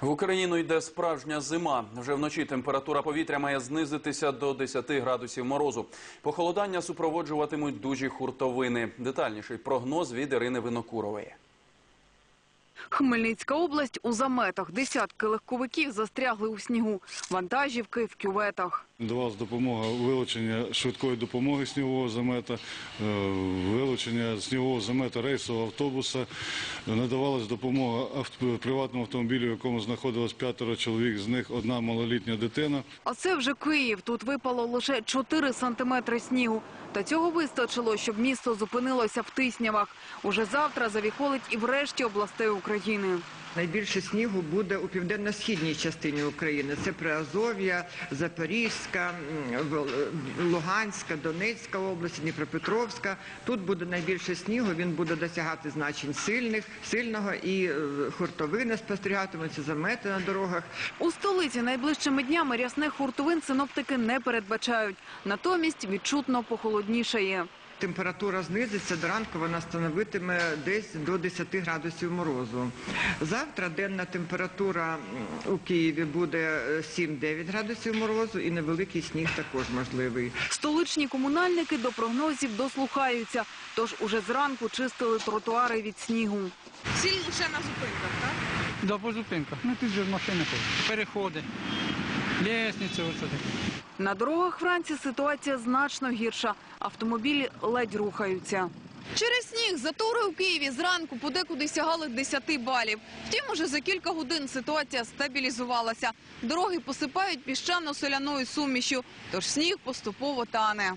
В Україну йде справжня зима. Вже вночі температура повітря має знизитися до 10 градусів морозу. Похолодання супроводжуватимуть дужі хуртовини. Детальніший прогноз від Ірини Винокурової. Хмельницька область у заметах. Десятки легковиків застрягли у снігу. Вантажівки в кюветах. Надавалась допомога вилучення швидкої допомоги снігового замета, е, вилучення снігового замета рейсового автобуса. Надавалась допомога приватному автомобілю, в якому знаходилось п'ятеро чоловік, з них одна малолітня дитина. А це вже Київ. Тут випало лише 4 сантиметри снігу. Та цього вистачило, щоб місто зупинилося в тиснявах. Уже завтра завіхолить і в решті областей України. Найбільше снігу буде у південно-східній частині України. Це Приазов'я, Запорізька, Луганська, Донецька область, Дніпропетровська. Тут буде найбільше снігу. Він буде досягати значень сильних, сильного і е, хуртовини спостерігатимуться замети на дорогах. У столиці найближчими днями рясних хуртовин синоптики не передбачають. Натомість відчутно похолоднішає. Температура знизиться, до ранку вона становитиме десь до 10 градусів морозу. Завтра денна температура у Києві буде е, 7-9 градусів морозу і невеликий сніг також можливий. Столичні комунальники до прогнозів дослухаються, тож уже зранку чистили тротуари від снігу. Всі лише на зупинках, так? Да, по зупинках. Ну тут же машини ходять. Переходи, лісниці ось таке. На дорогах Франції ситуація значно гірша. Автомобілі ледь рухаються. Через сніг затори у Києві зранку подекуди сягали 10 балів. Втім, уже за кілька годин ситуація стабілізувалася. Дороги посипають піщано-соляною сумішю, тож сніг поступово тане.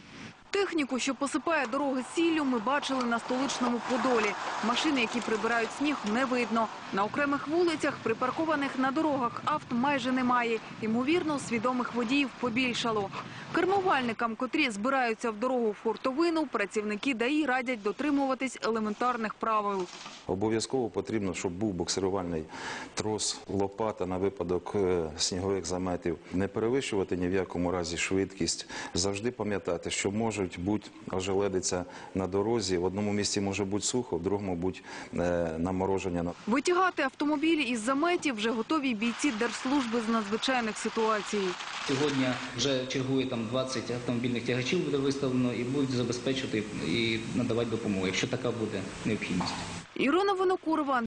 Техніку, що посипає дороги сіллю, ми бачили на столичному Подолі. Машини, які прибирають сніг, не видно. На окремих вулицях, припаркованих на дорогах, авт майже немає. Ймовірно, свідомих водіїв побільшало. Кермувальникам, котрі збираються в дорогу в хуртовину, працівники ДАІ радять дотримуватись елементарних правил. Обов'язково потрібно, щоб був буксирувальний трос, лопата на випадок е, снігових заметів. Не перевищувати ні в якому разі швидкість. Завжди пам'ятати, що можуть бути ожеледиця на дорозі. В одному місці може бути сухо, в другому бути е, намороження. Витягати автомобілі із заметів вже готові бійці Держслужби з надзвичайних ситуацій. Сьогодні вже чергує там 20 автомобільних тягачів буде виставлено і будуть забезпечувати і надавати допомогу, якщо така буде необхідність. Ірина Винокурова,